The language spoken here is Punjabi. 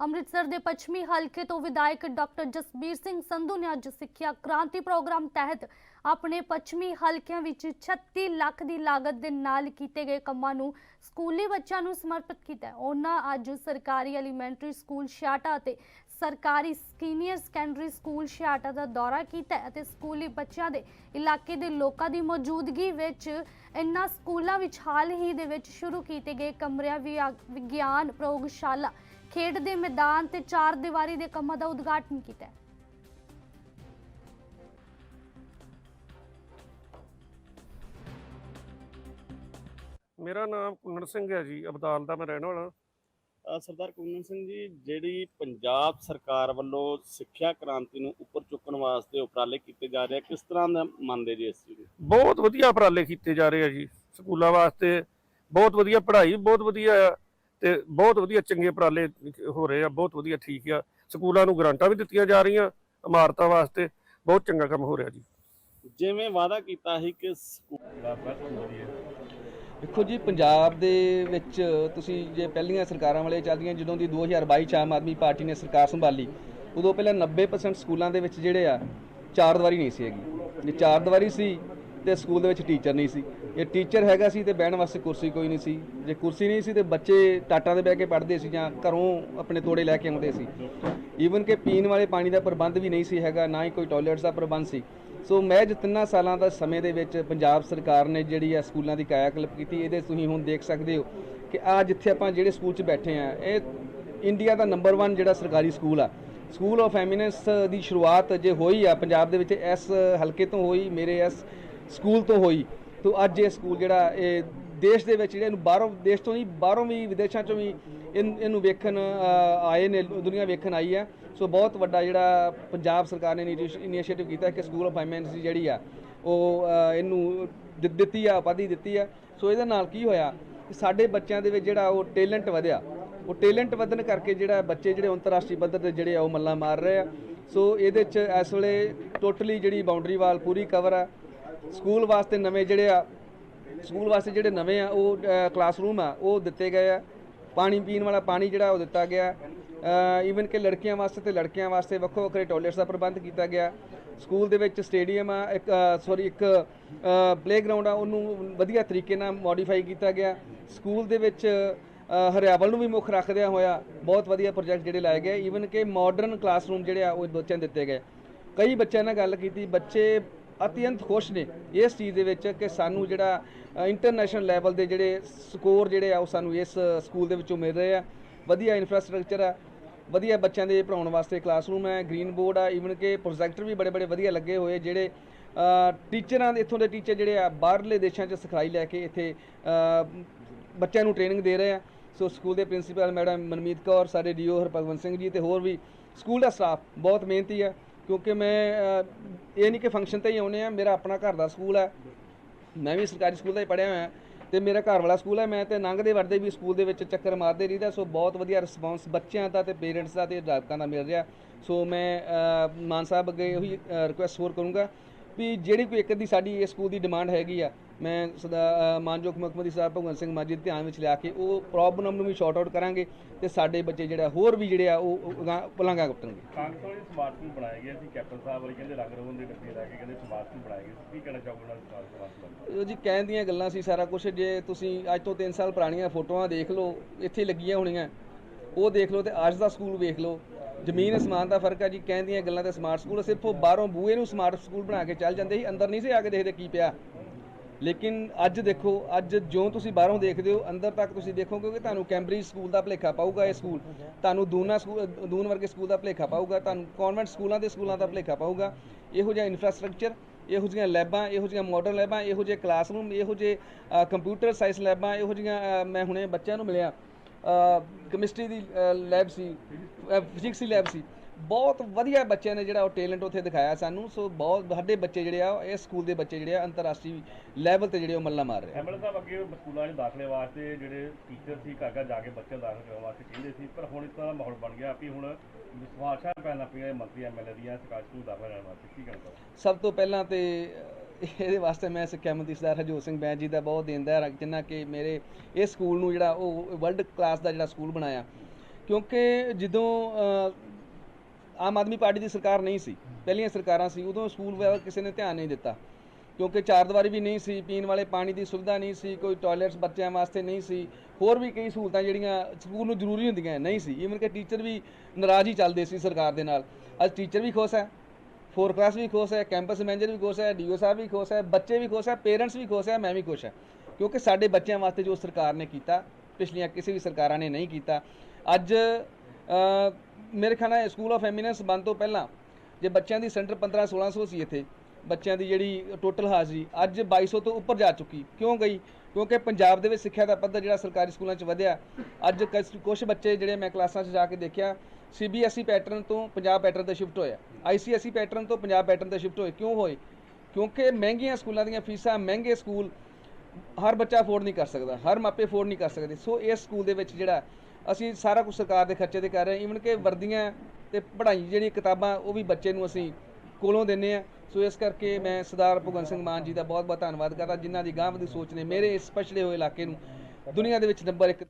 ਅੰਮ੍ਰਿਤਸਰ ਦੇ ਪੱਛਮੀ ਹਲਕੇ ਤੋਂ ਵਿਧਾਇਕ ਡਾਕਟਰ ਜਸਬੀਰ ਸਿੰਘ ਸੰਧੂ ਨੇ ਅੱਜ ਸਿੱਖਿਆ ਕ੍ਰਾਂਤੀ ਪ੍ਰੋਗਰਾਮ ਤਹਿਤ ਆਪਣੇ ਪੱਛਮੀ ਹਲਕਿਆਂ ਵਿੱਚ 36 ਲੱਖ ਦੀ ਲਾਗਤ ਦੇ ਨਾਲ ਕੀਤੇ ਗਏ ਕੰਮਾਂ ਨੂੰ ਸਕੂਲੀ ਬੱਚਿਆਂ ਨੂੰ ਸਮਰਪਿਤ ਕੀਤਾ ਉਹਨਾਂ ਅੱਜ ਸਰਕਾਰੀ ਐਲੀਮੈਂਟਰੀ ਸਕੂਲ ਛਿਆਟਾ ਅਤੇ ਸਰਕਾਰੀ ਸੀਨੀਅਰ ਸੈਕੰਡਰੀ ਸਕੂਲ ਛਿਆਟਾ ਦਾ ਦੌਰਾ ਕੀਤਾ ਅਤੇ ਸਕੂਲੀ ਬੱਚਿਆਂ ਦੇ ਇਲਾਕੇ ਦੇ ਲੋਕਾਂ ਦੀ ਮੌਜੂਦਗੀ ਵਿੱਚ ਇਨ੍ਹਾਂ ਸਕੂਲਾਂ ਵਿੱਚ ਹਾਲ ਹੀ ਦੇ ਵਿੱਚ ਸ਼ੁਰੂ ਕੀਤੇ ਗਏ ਕਮਰਿਆਂ ਵਿਆ- ਵਿਗਿਆਨ ਪ੍ਰਯੋਗਸ਼ਾਲਾ ਖੇਡ ਦੇ ਮੈਦਾਨ ਤੇ ਚਾਰ ਦੀਵਾਰੀ ਦੇ ਕੰਮਾਂ ਦਾ ਉਦਘਾਟਨ ਕੀਤਾ ਹੈ। ਮੇਰਾ ਨਾਮ ਕੁੰਨੜ ਸਿੰਘ ਹੈ ਜੀ ਅਬਦਾਲ ਦਾ ਮੈਂ ਰਹਿਣ ਵਾਲਾ ਅ, ਸਰਦਾਰ ਕੁੰਨਨ ਸਿੰਘ ਜੀ ਜਿਹੜੀ ਪੰਜਾਬ ਸਰਕਾਰ ਵੱਲੋਂ ਸਿੱਖਿਆ ਕ੍ਰਾਂਤੀ ਨੂੰ ਉੱਪਰ ਚੁੱਕਣ ਵਾਸਤੇ ਉਪਰਾਲੇ ਕੀਤੇ ਜਾ ਰਹੇ ਆ ਕਿਸ ਤਰ੍ਹਾਂ ਦਾ ਮੰਨਦੇ ਜੀ ਇਸ ਚੀਜ਼ ਨੂੰ ਬਹੁਤ ਵਧੀਆ ਉਪਰਾਲੇ ਕੀਤੇ ਜਾ ਰਹੇ ਆ ਜੀ ਸਕੂਲਾਂ ਵਾਸਤੇ ਬਹੁਤ ਵਧੀਆ ਪੜ੍ਹਾਈ ਬਹੁਤ ਵਧੀਆ ਆ ਤੇ ਬਹੁਤ ਵਧੀਆ ਚੰਗੇ ਉਪਰਾਲੇ ਹੋ ਰਹੇ ਆ ਬਹੁਤ ਵਧੀਆ ਠੀਕ ਆ। ਸਕੂਲਾਂ ਨੂੰ ਗ੍ਰਾਂਟਾਂ ਵੀ ਦਿੱਤੀਆਂ ਜਾ ਰਹੀਆਂ ਇਮਾਰਤਾਂ ਵਾਸਤੇ ਬਹੁਤ ਚੰਗਾ ਕੰਮ ਹੋ ਰਿਹਾ ਜੀ। ਜਿਵੇਂ ਵਾਅਦਾ ਕੀਤਾ ਸੀ ਕਿ ਸਕੂਲ ਦੇਖੋ ਜੀ ਪੰਜਾਬ ਦੇ ਵਿੱਚ ਤੁਸੀਂ ਜੇ ਪਹਿਲੀਆਂ ਸਰਕਾਰਾਂ ਵਾਲੇ ਚੱਲਦੀਆਂ ਜਦੋਂ ਦੀ 2022 ਚ ਆਮ ਆਦਮੀ ਪਾਰਟੀ ਨੇ ਸਰਕਾਰ ਸੰਭਾਲੀ ਉਦੋਂ ਪਹਿਲਾਂ 90% ਸਕੂਲਾਂ ਦੇ ਵਿੱਚ ਜਿਹੜੇ ਆ ਚਾਰ ਦੀਵਾਰੀ ਨਹੀਂ ਸੀ ਹੈਗੀ। ਜੇ ਚਾਰ ਦੀਵਾਰੀ ਸੀ ਤੇ ਸਕੂਲ ਦੇ ਵਿੱਚ ਟੀਚਰ ਨਹੀਂ ਸੀ। ਇਹ ਟੀਚਰ ਹੈਗਾ ਸੀ ਤੇ ਬਹਿਣ ਵਾਸਤੇ ਕੁਰਸੀ ਕੋਈ ਨਹੀਂ ਸੀ। ਜੇ ਕੁਰਸੀ ਨਹੀਂ ਸੀ ਤੇ ਬੱਚੇ ਟਾਟਾਂ ਦੇ ਬਹਿ ਕੇ ਪੜ੍ਹਦੇ ਸੀ ਜਾਂ ਘਰੋਂ ਆਪਣੇ ਤੋੜੇ ਲੈ ਕੇ ਆਉਂਦੇ ਸੀ। ਈਵਨ ਕਿ ਪੀਣ ਵਾਲੇ ਪਾਣੀ ਦਾ ਪ੍ਰਬੰਧ ਵੀ ਨਹੀਂ ਸੀ ਹੈਗਾ, ਨਾ ਹੀ ਕੋਈ ਟਾਇਲਟਸ ਦਾ ਪ੍ਰਬੰਧ ਸੀ। ਸੋ ਮਹਿਜ ਤਿੰਨਾਂ ਸਾਲਾਂ ਦਾ ਸਮੇਂ ਦੇ ਵਿੱਚ ਪੰਜਾਬ ਸਰਕਾਰ ਨੇ ਜਿਹੜੀ ਆ ਸਕੂਲਾਂ ਦੀ ਕਾਇਆਕਲਪ ਕੀਤੀ, ਇਹਦੇ ਤੁਸੀਂ ਹੁਣ ਦੇਖ ਸਕਦੇ ਹੋ ਕਿ ਆ ਜਿੱਥੇ ਆਪਾਂ ਜਿਹੜੇ ਸਕੂਲ 'ਚ ਬੈਠੇ ਆ, ਇਹ ਇੰਡੀਆ ਦਾ ਨੰਬਰ 1 ਜਿਹੜਾ ਸਰਕਾਰੀ ਸਕੂਲ ਆ। ਸਕੂਲ ਆਫ ਐਮੀਨੈਂਸ ਦੀ ਸ਼ੁਰੂਆਤ ਜੇ ਹੋਈ ਆ, ਪੰਜਾਬ ਦੇ ਵਿੱਚ ਇਸ ਹਲਕੇ ਤੋਂ ਹੋਈ, ਮੇਰੇ ਇਸ ਸਕੂਲ ਤੋਂ ਹੋਈ। ਤੋਂ ਅੱਜ ਇਹ ਸਕੂਲ ਜਿਹੜਾ, ਇਹ ਦੇਸ਼ ਦੇ ਵਿੱਚ ਜਿਹੜੇ ਇਹਨੂੰ ਬਾਹਰੋਂ, ਦੇਸ਼ ਤੋਂ ਨਹੀਂ, ਬਾਹਰੋਂ ਵੀ, ਵਿਦੇਸ਼ਾਂ ਚੋਂ ਵੀ ਇਹਨ- ਇਹਨੂੰ ਵੇਖਣ ਆਏ ਨੇ, ਦੁਨੀਆ ਵੇਖਣ ਆਈ ਹੈ। ਸੋ ਬਹੁਤ ਵੱਡਾ ਜਿਹੜਾ ਪੰਜਾਬ ਸਰਕਾਰ ਨੇ ਇਨੀਸ਼ੀਏਟਿਵ ਕੀਤਾ ਕਿ ਸਕੂਲ ਆਫ ਫਾਈਨੈਂਸ ਦੀ ਜਿਹੜੀ ਆ, ਉਹ ਇਹਨੂੰ ਦਿੱਤੀ ਆ, ਉਪਾਧੀ ਦਿੱਤੀ ਆ। ਸੋ ਇਹਦੇ ਨਾਲ ਕੀ ਹੋਇਆ ਸਾਡੇ ਬੱਚਿਆਂ ਦੇ ਵਿੱਚ ਜਿਹੜਾ ਉਹ ਟੈਲੈਂਟ ਵਧਿਆ। ਉਹ ਟੈਲੈਂਟ ਵਧਣ ਕਰਕੇ ਜਿਹੜਾ ਬੱਚੇ ਜਿਹੜੇ ਅੰਤਰਰਾਸ਼ਟਰੀ ਪੱਧਰ ਤੇ ਜਿਹੜੇ ਆ ਉਹ ਮੱਲਾਂ ਮਾਰ ਰਹੇ ਆ। ਸੋ ਇਹਦੇ ਚ ਇਸ ਵੇਲੇ ਟੋਟਲੀ ਜਿਹੜੀ ਬਾਉਂਡਰੀ ਵਾਲ ਪੂਰੀ ਕਵਰ ਆ। ਸਕੂਲ ਵਾਸਤੇ ਨਵੇਂ ਜਿਹੜੇ ਆ, ਸਕੂਲ ਵਾਸਤੇ ਜਿਹੜੇ ਨਵੇਂ ਆ, ਉਹ ਕਲਾਸਰੂਮ ਆ, ਉਹ ਦਿੱਤੇ ਗਏ ਆ। ਪਾਣੀ ਪੀਣ ਵਾਲਾ ਪਾਣੀ ਜਿਹੜਾ ਉਹ ਦਿੱਤਾ ਗਿਆ। ਈਵਨ ਕਿ ਲੜਕੀਆਂ ਵਾਸਤੇ ਤੇ ਲੜਕਿਆਂ ਵਾਸਤੇ ਵੱਖੋ ਵੱਖਰੇ ਟਾਇਲਟਸ ਦਾ ਪ੍ਰਬੰਧ ਕੀਤਾ ਗਿਆ। ਸਕੂਲ ਦੇ ਵਿੱਚ ਸਟੇਡੀਅਮ ਆ, ਇੱਕ ਸੌਰੀ ਇੱਕ ਪਲੇਗਰਾਉਂਡ ਆ, ਉਹਨੂੰ ਵਧੀਆ ਤਰੀਕੇ ਨਾਲ ਮੋਡੀਫਾਈ ਕੀਤਾ ਗਿਆ। ਸਕੂਲ ਦੇ ਵਿੱਚ ਹਰਿਆਵਲ ਨੂੰ ਵੀ ਮੁੱਖ ਰੱਖਦਿਆਂ ਹੋਇਆ, ਬਹੁਤ ਵਧੀਆ ਪ੍ਰੋਜੈਕਟ ਜਿਹੜੇ ਲਾਏ ਗਏ। ਈਵਨ ਕਿ ਮਾਡਰਨ ਕਲਾਸਰੂਮ ਜਿਹੜੇ ਆ, ਉਹ ਬੱਚਿਆਂ ਦਿੱਤੇ ਗਏ। ਕਈ ਬੱਚਿਆਂ ਨਾਲ ਗੱਲ ਕੀਤੀ, ਬੱਚੇ ਅਤਿਅੰਤ ਖੁਸ਼ ਨੇ ਇਸ ਚੀਜ਼ ਦੇ ਵਿੱਚ ਕਿ ਸਾਨੂੰ ਜਿਹੜਾ ਇੰਟਰਨੈਸ਼ਨਲ ਲੈਵਲ ਦੇ ਜਿਹੜੇ ਸਕੋਰ ਜਿਹੜੇ ਆ ਉਹ ਸਾਨੂੰ ਇਸ ਸਕੂਲ ਦੇ ਵਿੱਚੋਂ ਮਿਲ ਰਹੇ ਆ। ਵਧੀਆ ਇਨਫਰਾਸਟ੍ਰਕਚਰ ਆ, ਵਧੀਆ ਬੱਚਿਆਂ ਦੇ ਪੜਾਉਣ ਵਾਸਤੇ ਕਲਾਸਰੂਮ ਹੈ ਗ੍ਰੀਨ ਬੋਰਡ ਆ ਈਵਨ ਕਿ ਪ੍ਰੋਜੈਕਟਰ ਵੀ ਬੜੇ ਬੜੇ ਵਧੀਆ ਲੱਗੇ ਹੋਏ ਜਿਹੜੇ ਟੀਚਰਾਂ ਦੇ, ਇੱਥੋਂ ਦੇ ਟੀਚਰ ਜਿਹੜੇ ਆ, ਬਾਹਰਲੇ ਦੇਸ਼ਾਂ 'ਚ ਸਿਖਲਾਈ ਲੈ ਕੇ ਇੱਥੇ ਬੱਚਿਆਂ ਨੂੰ ਟ੍ਰੇਨਿੰਗ ਦੇ ਰਹੇ ਆ। ਸੋ ਸਕੂਲ ਦੇ ਪ੍ਰਿੰਸੀਪਲ ਮੈਡਮ ਮਨਮੀਤ ਕੌਰ, ਸਾਡੇ ਡੀਓ ਹਰਭਗਵੰਤ ਸਿੰਘ ਜੀ ਤੇ ਹੋਰ ਵੀ ਸਕੂਲ ਦਾ ਸਟਾਫ ਬਹੁਤ ਮਿਹਨਤੀ ਹੈ ਕਿਉਂਕਿ ਮੈਂ ਇਹ ਨਹੀਂ ਕਿ ਫੰਕਸ਼ਨ ਤੇ ਹੀ ਆਉਨੇ ਆ ਮੇਰਾ ਆਪਣਾ ਘਰ ਦਾ ਸਕੂਲ ਹੈ। ਮੈਂ ਵੀ ਸਰਕਾਰੀ ਸਕੂਲ ਦਾ ਹੀ ਪੜ੍ਹਿਆ ਹੋਇਆ। ਤੇ ਮੇਰਾ ਘਰ ਵਾਲਾ ਸਕੂਲ ਹੈ, ਮੈਂ ਤੇ ਲੰਘਦੇ ਵਰਦੇ ਵੀ ਸਕੂਲ ਦੇ ਵਿੱਚ ਚੱਕਰ ਮਾਰਦੇ ਰਹੀਦਾ, ਸੋ ਬਹੁਤ ਵਧੀਆ ਰਿਸਪੌਂਸ ਬੱਚਿਆਂ ਦਾ ਤੇ ਪੇਰੈਂਟਸ ਦਾ ਤੇ ਅਧਿਆਪਕਾਂ ਦਾ ਮਿਲ ਰਿਹਾ। ਸੋ ਮੈਂ ਮਾਨ ਸਾਹਿਬ ਅੱਗੇ ਉਹੀ ਰਿਕੁਐਸਟ ਹੋਰ ਕਰੂੰਗਾ ਵੀ ਜਿਹੜੀ ਕੋਈ ਇੱਕ ਦੀ ਸਾਡੀ ਇਸ ਸਕੂਲ ਦੀ ਡਿਮਾਂਡ ਹੈਗੀ ਆ ਮੈਂ ਸਦਾ ਮਾਨਯੋਗ ਮੁੱਖ ਮੰਤਰੀ ਸਾਹਿਬ ਭਗਵੰਤ ਸਿੰਘ ਮਾਨ ਜੀ ਦੇ ਧਿਆਨ ਵਿੱਚ ਲਿਆ ਕੇ ਉਹ ਪ੍ਰੋਬਲਮ ਨੂੰ ਵੀ ਸ਼ਾਰਟ ਆਊਟ ਕਰਾਂਗੇ ਤੇ ਸਾਡੇ ਬੱਚੇ ਜਿਹੜਾ ਹੋਰ ਵੀ ਜਿਹੜੇ ਆ ਉਹ ਪਲਾਂਘਾਂ ਕੱਟਣਗੇ। ਕਾਂਗਰਸ ਵਾਲੇ ਸਮਾਰਟ ਸਕੂਲ ਬਣਾਏ ਗਏ ਸੀ ਕੈਪਟਨ ਸਾਹਿਬ ਵਾਲੇ ਕਹਿੰਦੇ ਰੰਗ ਰੋਗਨ ਦੇ ਡੱਬੇ ਲੈ ਕੇ ਕਹਿੰਦੇ ਸਮਾਰਟ ਸਕੂਲ ਬਣਾਏ ਗਏ ਸੀ। ਕੀ ਕਹਿਣਾ ਚਾਹੋਗੇ ਨਾਲ ਸਮਾਰਟ ਸਕੂਲ ਉਹ ਜੀ ਕਹਿਣ ਦੀਆਂ ਗੱਲਾਂ ਸੀ ਸਾਰਾ ਕੁਝ ਜੇ ਤੁਸੀਂ ਅੱਜ ਤੋਂ 3 ਸਾਲ ਪੁਰਾਣੀਆਂ ਫੋਟੋਆਂ ਦੇਖ ਲਓ ਇੱਥੇ ਲੱਗੀਆਂ ਹੋਣੀਆਂ। ਉਹ ਦੇਖ ਲਓ ਤੇ ਅੱਜ ਦਾ ਸਕੂਲ ਵੇਖ ਲਓ। ਜ਼ਮੀਨ ਅਸਮਾਨ ਦਾ ਫ਼ਰਕ ਹੈ ਜੀ ਕਹਿਣ ਦੀਆਂ ਗੱਲਾਂ ਤੇ ਸਮਾਰਟ ਸਕੂਲ ਸਿਰਫ ਉਹ ਬਾਹਰੋਂ ਬੂਹੇ ਨੂੰ ਸਮਾਰਟ ਸਕੂਲ ਬਣਾ ਕੇ ਚੱਲ ਜਾਂਦੇ ਸੀ ਅੰਦਰ ਨਹੀਂ ਸੀ ਆ ਕੇ ਦੇਖਦੇ ਕੀ ਪਿਆ। ਲੇਕਿਨ ਅੱਜ ਦੇਖੋ, ਅੱਜ ਜਿਉਂ ਤੁਸੀਂ ਬਾਹਰੋਂ ਦੇਖਦੇ ਹੋ, ਅੰਦਰ ਤੱਕ ਤੁਸੀਂ ਦੇਖੋਗੇ ਕਿ ਤੁਹਾਨੂੰ ਕੈਂਬਰਿਜ ਸਕੂਲ ਦਾ ਭਲੇਖਾ ਪਾਊਗਾ ਇਹ ਸਕੂਲ ਤੁਹਾਨੂੰ ਦੂਨਾ ਸਕੂਲ ਦੂਨ ਵਰਗੇ ਸਕੂਲ ਦਾ ਭਲੇਖਾ ਪਾਊਗਾ, ਤੁਹਾਨੂੰ ਕਨਵੈਂਟ ਸਕੂਲਾਂ ਦੇ ਸਕੂਲਾਂ ਦਾ ਭਲੇਖਾ ਪਾਊਗਾ। ਇਹੋ ਜਿਹਾ ਇਨਫਰਾਸਟ੍ਰਕਚਰ ਇਹੋ ਜਿਹੀਆਂ ਲੈਬਾਂ, ਇਹੋ ਜਿਹੀਆਂ ਮਾਡਰਨ ਲੈਬਾਂ, ਇਹੋ ਜਿਹੇ ਕਲਾਸਰੂਮ ਇਹੋ ਜਿਹੇ ਕੰਪਿਊਟਰ ਸਾਇੰਸ ਲੈਬਾਂ, ਇਹੋ ਜਿਹੀਆਂ ਮੈਂ ਹੁਣੇ ਬੱਚਿਆਂ ਨੂੰ ਮਿਲਿਆ। ਕੈਮਿਸਟਰੀ ਦੀ ਲੈਬ ਸੀ ਫਿਜ਼ਿਕਸ ਦੀ ਲੈਬ ਸੀ। ਬਹੁਤ ਵਧੀਆ ਬੱਚਿਆਂ ਨੇ ਜਿਹੜਾ ਉਹ ਟੈਲੈਂਟ ਉੱਥੇ ਦਿਖਾਇਆ ਸਾਨੂੰ। ਸੋ ਬਹੁਤ ਸਾਡੇ ਬੱਚੇ ਜਿਹੜੇ ਆ ਇਸ ਸਕੂਲ ਦੇ ਬੱਚੇ ਜਿਹੜੇ ਆ ਅੰਤਰਰਾਸ਼ਟਰੀ ਲੈਵਲ ਤੇ ਜਿਹੜੇ ਉਹ ਮੱਲਾ ਮਾਰ ਰਹੇ ਆ। ਐਮਐਲਏ ਸਾਹਿਬ ਅੱਗੇ ਸਕੂਲਾਂ 'ਚ ਦਾਖਲੇ ਵਾਸਤੇ ਜਿਹੜੇ ਟੀਚਰ ਸੀ ਘਰ ਘਰ ਜਾ ਕੇ ਬੱਚੇ ਨੂੰ ਦਾਖਲ ਕਰਾਉਣ ਵਾਸਤੇ ਕਹਿੰਦੇ ਸੀ। ਪਰ ਹੁਣ ਇਸ ਤਰ੍ਹਾਂ ਦਾ ਮਾਹੌਲ ਬਣ ਗਿਆ ਵੀ ਹੁਣ ਵਿਸ਼ਵਾਸਾਂ ਪੈਣ ਪਈਆਂ ਮੰਤਰੀ ਐਮਐਲਏ ਦੀਆਂ ਸਰਕਾਰੀ ਸਕੂਲ ਦਾਖਲਾ ਲੈਣ ਵਾਸਤੇ। ਕੀ ਚਾਹੋਗੇ? ਸਭ ਤੋਂ ਪਹਿਲਾਂ ਤੇ ਇਹਦੇ ਵਾਸਤੇ ਮੈਂ ਸਿੱਖਿਆ ਮੰਤਰੀ ਸਰਦਾਰ ਹਰਜੋਤ ਸਿੰਘ ਬੈਂਸ ਜੀ ਦਾ ਬਹੁਤ ਦੇਣਦਾਰ ਹਾਂ ਜਿਨ੍ਹਾਂ ਕਿ ਮੇਰੇ ਇਸ ਸਕੂਲ ਨੂੰ ਜਿਹੜਾ ਉਹ ਵਰਲਡ ਕਲਾਸ ਦਾ ਜਿਹੜਾ ਸਕੂਲ ਬਣਾਇਆ। ਕਿਉਂਕਿ ਜਦੋਂ ਆਮ ਆਦਮੀ ਪਾਰਟੀ ਦੀ ਸਰਕਾਰ ਨਹੀਂ ਸੀ। ਪਹਿਲੀਆਂ ਸਰਕਾਰਾਂ ਸੀ, ਉਦੋਂ ਸਕੂਲ ਵੱਲ ਕਿਸੇ ਨੇ ਧਿਆਨ ਨਹੀਂ ਦਿੱਤਾ। ਕਿਉਂਕਿ ਚਾਰ ਦੀਵਾਰੀ ਵੀ ਨਹੀਂ ਸੀ, ਪੀਣ ਵਾਲੇ ਪਾਣੀ ਦੀ ਸੁਵਿਧਾ ਨਹੀਂ ਸੀ, ਕੋਈ ਟਾਇਲਟਸ ਬੱਚਿਆਂ ਵਾਸਤੇ ਨਹੀਂ ਸੀ, ਹੋਰ ਵੀ ਕਈ ਸਹੂਲਤਾਂ ਜਿਹੜੀਆਂ ਸਕੂਲ ਨੂੰ ਜ਼ਰੂਰੀ ਹੁੰਦੀਆਂ ਨਹੀਂ ਸੀ। ਈਵਨ ਕਿ ਟੀਚਰ ਵੀ ਨਾਰਾਜ਼ ਹੀ ਚੱਲਦੇ ਸੀ ਸਰਕਾਰ ਦੇ ਨਾਲ। ਅੱਜ ਟੀਚਰ ਵੀ ਖੁਸ਼ ਹੈ ਫੋਰ ਕਲਾਸ ਵੀ ਖੁਸ਼ ਹੈ ਕੈਂਪਸ ਮੈਨੇਜਰ ਵੀ ਖੁਸ਼ ਹੈ ਡੀਓ ਸਾਹਿਬ ਵੀ ਖੁਸ਼ ਹੈ, ਬੱਚੇ ਵੀ ਖੁਸ਼ ਹੈ ਪੇਰੈਂਟਸ ਵੀ ਖੁਸ਼ ਹੈ, ਮੈਂ ਵੀ ਖੁਸ਼ ਹਾਂ। ਕਿਉਂਕਿ ਸਾਡੇ ਬੱਚਿਆਂ ਵਾਸਤੇ ਜੋ ਸਰਕਾਰ ਨੇ ਕੀਤਾ, ਪਿਛਲੀਆਂ ਕਿਸੇ ਵੀ ਸਰਕਾਰਾਂ ਨੇ ਨਹੀਂ ਕੀਤਾ। ਅੱਜ ਮੇਰੇ ਖਿਆਲ ਨਾਲ ਸਕੂਲ ਆਫ ਐਮੀਨੈਂਸ ਬਣ ਤੋਂ ਪਹਿਲਾਂ ਜੇ ਬੱਚਿਆਂ ਦੀ ਸੈਂਟਰ 15 1600 ਸੀ ਇੱਥੇ, ਬੱਚਿਆਂ ਦੀ ਜਿਹੜੀ ਟੋਟਲ ਹਾਜ਼ਰੀ ਅੱਜ 2200 ਤੋਂ ਉੱਪਰ ਜਾ ਚੁੱਕੀ। ਕਿਉਂ ਗਈ? ਕਿਉਂਕਿ ਪੰਜਾਬ ਦੇ ਵਿੱਚ ਸਿੱਖਿਆ ਦਾ ਪੱਧਰ ਜਿਹੜਾ ਸਰਕਾਰੀ ਸਕੂਲਾਂ 'ਚ ਵਧਿਆ, ਅੱਜ ਕੁਝ ਬੱਚੇ ਜਿਹੜੇ ਮੈਂ ਕਲਾਸਾਂ 'ਚ ਜਾ ਕੇ ਦੇਖਿਆ ਸੀਬੀਐਸਈ ਪੈਟਰਨ ਤੋਂ ਪੰਜਾਬ ਪੈਟਰਨ ਤੇ ਸ਼ਿਫਟ ਹੋਇਆ। ਆਈਸੀਐਸਈ ਪੈਟਰਨ ਤੋਂ ਪੰਜਾਬ ਪੈਟਰਨ ਤੇ ਸ਼ਿਫਟ ਹੋਏ। ਕਿਉਂ ਹੋਏ? ਕਿਉਂਕਿ ਮਹਿੰਗੀਆਂ ਸਕੂਲਾਂ ਦੀਆਂ ਫੀਸਾਂ, ਮਹਿੰਗੇ ਸਕੂਲ, ਹਰ ਬੱਚਾ ਅਫੋਰਡ ਨਹੀਂ ਕਰ ਸਕਦਾ, ਹਰ ਮਾਪੇ ਅਫੋਰਡ ਨਹੀਂ ਕਰ ਸਕਦੇ। ਸੋ ਇਸ ਸਕੂਲ ਦੇ ਵਿੱਚ ਜਿਹੜਾ ਅਸੀਂ ਸਾਰਾ ਕੁਝ ਸਰਕਾਰ ਦੇ ਖਰਚੇ ਤੇ ਕਰ ਰਹੇ ਹਾਂ। ਈਵਨ ਕਿ ਵਰਦੀਆਂ ਤੇ ਪੜ੍ਹਾਈ ਜਿਹੜੀ ਕਿਤਾਬਾਂ, ਉਹ ਵੀ ਬੱਚੇ ਨੂੰ ਅਸੀਂ ਕੋਲੋਂ ਦਿੰਨੇ ਆ ਸੋ ਇਸ ਕਰਕੇ ਮੈਂ ਸਰਦਾਰ ਭਗਵੰਤ ਸਿੰਘ ਮਾਨ ਜੀ ਦਾ ਬਹੁਤ ਬਹੁਤ ਧੰਨਵਾਦ ਕਰਦਾ, ਜਿਨ੍ਹਾਂ ਦੀ ਗਾਂਵ ਦੀ ਸੋਚ ਨੇ ਮੇਰੇ ਇਸ ਪਛੜੇ ਹੋਏ ਇਲਾਕੇ ਨੂੰ ਦੁਨੀਆ ਦੇ ਵਿੱਚ ਨੰਬਰ 1